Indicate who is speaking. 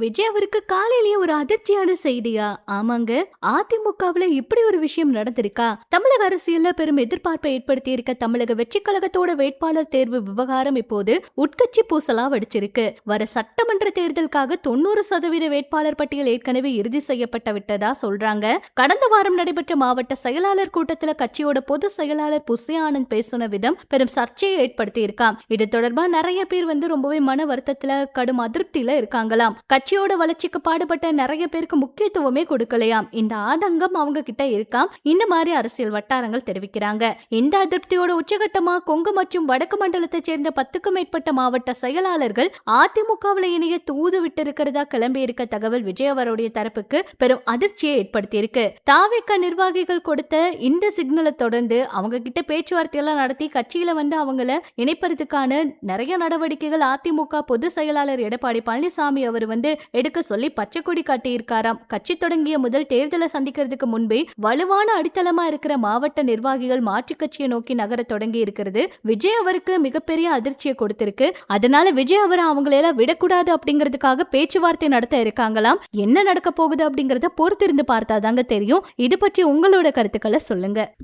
Speaker 1: விஜய் அவருக்கு காலையிலேயே ஒரு அதிர்ச்சியான செய்தியா? ஆமாங்க. அதிமுகவுல இப்படி ஒரு விஷயம் நடந்திருக்கா? தமிழக அரசியல்ல பெரும் எதிர்பார்ப்பை ஏற்படுத்தி இருக்க தமிழக வெற்றி கழகத்தோட வேட்பாளர் தேர்வு விவகாரம் இப்போது உட்கட்சி பூசலா வடிச்சிருக்கு. வர சட்டமன்ற தேர்தலுக்காக தொண்ணூறு சதவீத வேட்பாளர் பட்டியல் ஏற்கனவே இறுதி செய்யப்பட்ட விட்டதா சொல்றாங்க. கடந்த வாரம் நடைபெற்ற மாவட்ட செயலாளர் கூட்டத்துல கட்சியோட பொது செயலாளர் புசி ஆனந்த் பேசின விதம் பெரும் சர்ச்சையை ஏற்படுத்தி இருக்காம் இது தொடர்பா நிறைய பேர் வந்து ரொம்பவே மன வருத்தத்துல கடும் அதிருப்தியில இருக்காங்களாம். கட்சியோட வளர்ச்சிக்கு பாடுபட்ட நிறைய பேருக்கு முக்கியத்துவமே கொடுக்கலையாம். இந்த ஆதங்கம் அவங்க கிட்ட இருக்காம் இந்த மாதிரி அரசியல் வட்டாரங்கள் தெரிவிக்கிறாங்க. இந்த அதிருப்தியோட உச்சகட்டமா கொங்கு மற்றும் வடக்கு மண்டலத்தை சேர்ந்த பத்துக்கும் மேற்பட்ட மாவட்ட செயலாளர்கள் அதிமுகவில் இணைய தூது விட்டு இருக்கிறதா கிளம்பி இருக்க தகவல் விஜய் அவருடைய தரப்புக்கு பெரும் அதிர்ச்சியை ஏற்படுத்தியிருக்கு. தாவிக்க நிர்வாகிகள் கொடுத்த இந்த சிக்னலை தொடர்ந்து அவங்க கிட்ட பேச்சுவார்த்தையெல்லாம் நடத்தி கட்சியில வந்து அவங்கள இணைப்பதற்கான நிறைய நடவடிக்கைகள் அதிமுக பொது செயலாளர் எடப்பாடி பழனிசாமி அவர் வந்து எடுக்க சொல்லி பச்சை கொடி காட்டியிருக்காராம். கட்சி தொடங்கிய முதல் தேர்தலை சந்திக்கிறதுக்கு முன்பே வலுவான அடித்தளமா இருக்கிற மாவட்ட நிர்வாகிகள் மாற்றுக் கட்சியை நோக்கி நகர தொடங்கி இருக்கிறது. விஜய் அவருக்கு மிகப்பெரிய அதிர்ச்சியை கொடுத்திருக்கு. அதனால விஜய் அவரை அவங்களையெல்லாம் விடக்கூடாது அப்படிங்கிறதுக்காக பேச்சுவார்த்தை நடத்த இருக்காங்களாம். என்ன நடக்க போகுது அப்படிங்கறத பொறுத்திருந்து பார்த்தாதாங்க தெரியும். இது பற்றி உங்களோட கருத்துக்களை சொல்லுங்க.